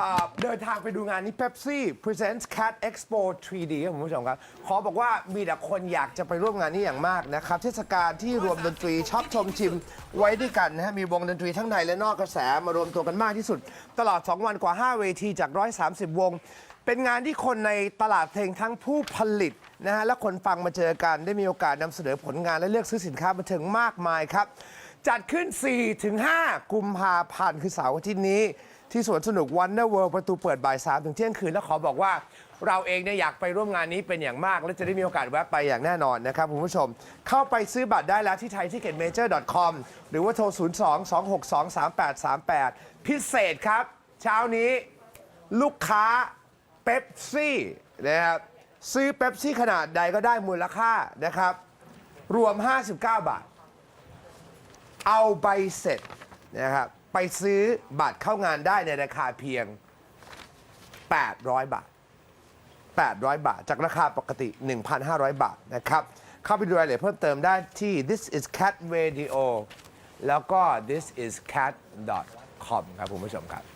อ่าเดินทางไปดูงานนี้ Pepsi Presents Cat Expo 3D ครับคุณผู้ชมครับ ขอบอกว่ามีแต่คนอยากจะไปร่วมงานนี้อย่างมากนะครับ เทศกาลที่รวมดนตรีชอบชมชิมไว้ด้วยกันนะฮะ มีวงดนตรีทั้งในและนอกกระแสมารวมตัวกันมากที่สุด ตลอด 2 วันกว่า 5 เวทีจาก 130 วง เป็นงานที่คนในตลาดเพลงทั้งผู้ผลิตนะฮะและคนฟังมาเจอกันได้มีโอกาสนำเสนอผลงานและเลือกซื้อสินค้าบันเทิงมากมายครับ จัดขึ้น 4-5 กุมภาพันธ์คือเสาร์อาทิตย์นี้ ที่สวนสนุก Wonder World ประตูเปิดบ่าย3ถึงเที่ยงคืน แล้วขอบอกว่าเราเองเนี่ยอยากไปร่วมงานนี้เป็นอย่างมาก และจะได้มีโอกาสแวะไปอย่างแน่นอนนะครับคุณผู้ชม เข้าไปซื้อบัตรได้แล้วที่ไทยที่เก็ตเมเจอร์ .com หรือว่าโทร 02 262 3838 พิเศษครับ เช้านี้ลูกค้าเ e ปซี่นะครับซื้อเ e ปซี่ขนาดใดก็ได้มูลค่านะครับ รวม 59 บาท เอาใบเสร็จนะครับไปซื้อบัตรเข้างานได้ในราคาเพียง 800 บาท 800 บาท จากราคาปกติ 1,500 บาทนะครับ เข้าไปดูรายละเอียดเพิ่มเติมได้ที่ this is cat radio แล้วก็ this is cat com ครับคุณผู้ชมครับ